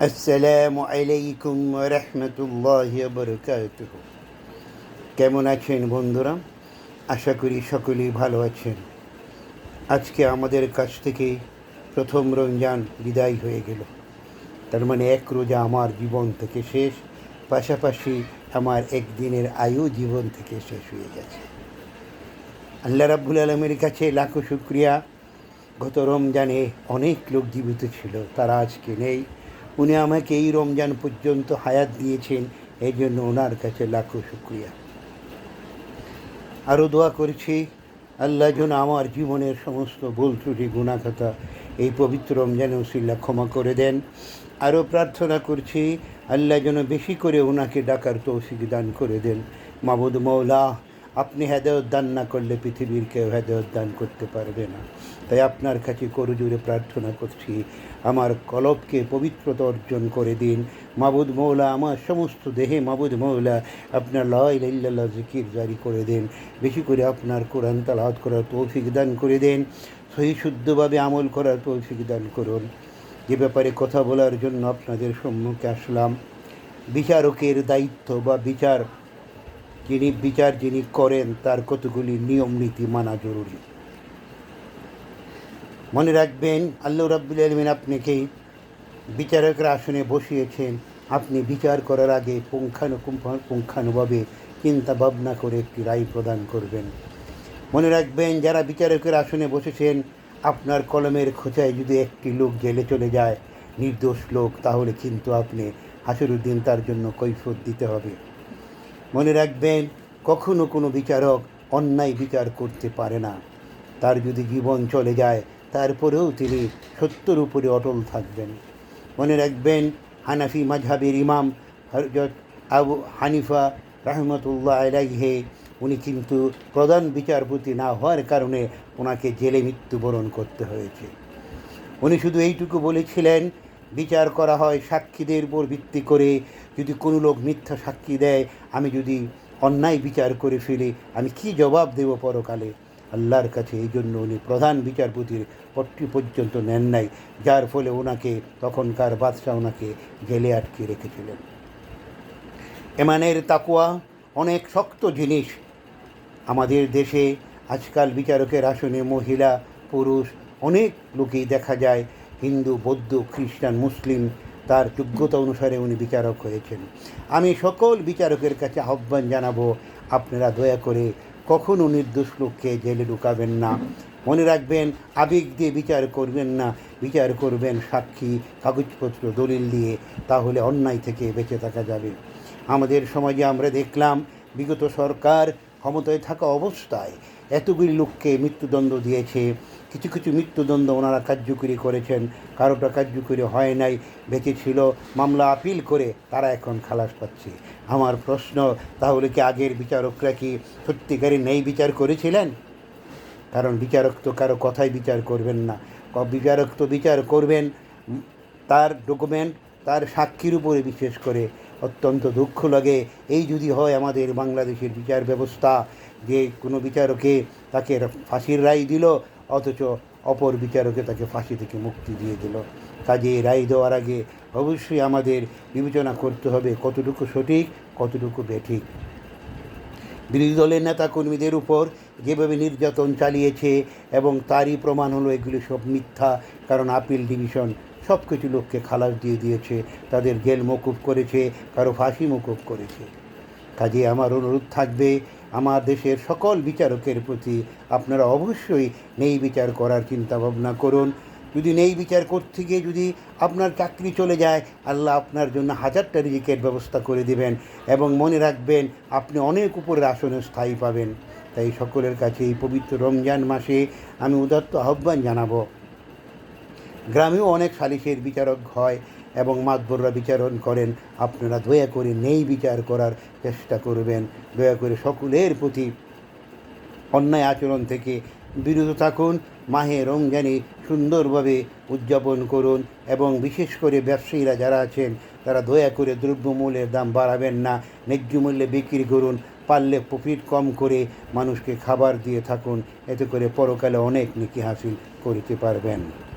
আসসালামু আলাইকুম রহমতুল্লাহ বরকাতুহ। কেমন আছেন বন্ধুরা? আশা করি সকলেই ভালো আছেন। আজকে আমাদের কাছ থেকে প্রথম রমজান বিদায় হয়ে গেল। তার মানে এক রোজা আমার জীবন থেকে শেষ, পাশাপাশি আমার একদিনের আয়ু জীবন থেকে শেষ হয়ে গেছে। আল্লাহ রাব্বুল আলমের কাছে লাখো শুক্রিয়া। গত রমজানে অনেক লোক জীবিত ছিল, তারা আজকে নেই। উনি আমাকে এই রমজান পর্যন্ত হায়াত দিয়েছেন, এই জন্য ওনার কাছে লাখো শুক্রিয়া। আরও দোয়া করছি, আল্লাহ যেন আমার জীবনের সমস্ত ভুল ত্রুটি, গুণাখাতা এই পবিত্র রমজানে উসিল্লা ক্ষমা করে দেন। আরও প্রার্থনা করছি, আল্লাহ যেন বেশি করে ওনাকে ডাকার তৌফিক দান করে দেন। মাবুদ মৌলা আপনি হেদায়ত দান না করলে পৃথিবীর কেউ হেদায়ত দান করতে পারবে না। তাই আপনার কাছে করজুড়ে প্রার্থনা করছি, আমার কলবকে পবিত্রতা অর্জন করে দিন। মাবুদ মৌলা, আমার সমস্ত দেহে মাবুদ মৌলা, আপনার লাইল্লাহ জিকির জারি করে দেন। বেশি করে আপনার কোরআন তালাত করার তৌফিক দান করে দেন। সহি শুদ্ধভাবে আমল করার তৌফিক দান করুন। যে ব্যাপারে কথা বলার জন্য আপনাদের সম্মুখে আসলাম। বিচারকের দায়িত্ব বা বিচার যিনি বিচার যিনি করেন, তার কতগুলি নিয়ম, নীতি মানা জরুরি। মনে রাখবেন, আল্লাহ রাব্বুল আলমিন আপনাকে বিচারকের আসনে বসিয়েছেন। আপনি বিচার করার আগে পুঙ্খানু পুঙ্খানুভাবে চিন্তা ভাবনা করে একটি রায় প্রদান করবেন। মনে রাখবেন, যারা বিচারকের আসনে বসেছেন, আপনার কলমের খোঁচায় যদি একটি লোক জেলে চলে যায়, নির্দোষ লোক, তাহলে কিন্তু আপনি হাসিরুদ্দিন তার জন্য কৈফত দিতে হবে। মনে রাখবেন, কখনো কোনো বিচারক অন্যায় বিচার করতে পারে না। তার যদি জীবন চলে যায়, তারপরেও তিনি সত্যর উপরে অটল থাকবেন। মনে রাখবেন, হানাফি মাঝহাবের ইমাম হরজত আবু হানিফা রহমতুল্লাহ আলাইহে, উনি কিন্তু প্রধান বিচারপতি না হওয়ার কারণে ওনাকে জেলে মৃত্যুবরণ করতে হয়েছে। উনি শুধু এইটুকু বলেছিলেন বিচার করা হয়, সাক্ষীদের উপর ভিত্তি করে যদি কোনো লোক মিথ্যা সাক্ষী দেয়, আমি যদি অন্যায় বিচার করে ফেলি, আমি কি জবাব দেব পরকালে? আল্লাহর কাছে এই জন্য উনি প্রধান বিচারপতির পট্টি পর্যন্ত নেন নাই, যার ফলে ওনাকে, তখনকার বাদশাহ ওনাকে জেলে আটকে রেখেছিলেন। এমানের তাকুয়া অনেক শক্ত জিনিস। আমাদের দেশে আজকাল বিচারকের আসনে মহিলা, পুরুষ অনেক লোকেই দেখা যায় হিন্দু, বৌদ্ধ, খ্রিস্টান, মুসলিম, তার যোগ্যতা অনুসারে উনি বিচারক হয়েছেন। আমি সকল বিচারকের কাছে আহ্বান জানাব, আপনারা দয়া করে কখনও নির্দোষ লোককে জেলে ঢুকাবেন না। মনে রাখবেন, আবেগ দিয়ে বিচার করবেন না, বিচার করবেন সাক্ষী, কাগজপত্র, দলিল দিয়ে, তাহলে অন্যায় থেকে বেঁচে থাকা যাবে। আমাদের সমাজে আমরা দেখলাম, বিগত সরকার ক্ষমতায় থাকা অবস্থায় এতগুলি লোককে মৃত্যুদণ্ড দিয়েছে। কিছু কিছু মৃত্যুদণ্ড ওনারা কার্যকরী করেছেন। কারোটা কার্যকরী হয় নাই, বেঁচে ছিল। মামলা আপিল করে তারা এখন খালাস পাচ্ছে। আমার প্রশ্ন, তাহলে কি আগের বিচারকরা কি সত্যিকারই নেই বিচার করেছিলেন? কারণ বিচারক তো কারও কথাই বিচার করবেন না। বিচারক তো বিচার করবেন। তার ডকুমেন্ট তার সাক্ষীর উপরে বিশেষ করে অত্যন্ত দুঃখ লাগে। এই যদি হয় আমাদের বাংলাদেশের বিচার ব্যবস্থা যে কোনো বিচারকে তাকে ফাঁসির রায় দিল, অথচ অপর বিচারকে তাকে ফাঁসি থেকে মুক্তি দিয়ে দিল। কাজে রায় দেওয়ার আগে অবশ্যই আমাদের বিবেচনা করতে হবে কতটুকু সঠিক, কতটুকু বেঠিক। বিরোধী দলের নেতা কর্মীদের উপর যেভাবে নির্যাতন চালিয়েছে এবং তারই প্রমাণ হলো এগুলি সব মিথ্যা, কারণ আপিল ডিভিশন সব কিছু লোককে খালাস দিয়ে দিয়েছে, তাদের জেল মকুব করেছে, কারও ফাঁসি মকুব করেছে। কাজে আমার অনুরোধ থাকবে, আমার দেশের সকল বিচারকের প্রতি আপনারা অবশ্যই নেই বিচার করার চিন্তা ভাবনা করুন। যদি নেই বিচার করতে গিয়ে যদি আপনার চাকরি চলে যায়, আল্লাহ আপনার জন্য হাজারটা রিজিকের ব্যবস্থা করে দিবেন এবং মনে রাখবেন আপনি অনেক উপরের আসনে স্থায়ী পাবেন। তাই সকলের কাছে এই পবিত্র রমজান মাসে আমি উদাত্ত আহ্বান জানাব। গ্রামেও অনেক সালিশের বিচারক হয় এবং মাতবররা বিচারণ করেন। আপনারা দয়া করে নেই বিচার করার চেষ্টা করবেন। দয়া করে সকলের প্রতি অন্যায় আচরণ থেকে বিরত থাকুন। মাহে রমজানে সুন্দরভাবে উদযাপন করুন এবং বিশেষ করে ব্যবসায়ীরা যারা আছেন, তারা দয়া করে দ্রব্যমূল্যের দাম বাড়াবেন না। ন্যায্য মূল্যে বিক্রি করুন। পারলে প্রফিট কম করে মানুষকে খাবার দিয়ে থাকুন। এতে করে পরকালে অনেক নিকি হাসিল করতে পারবেন।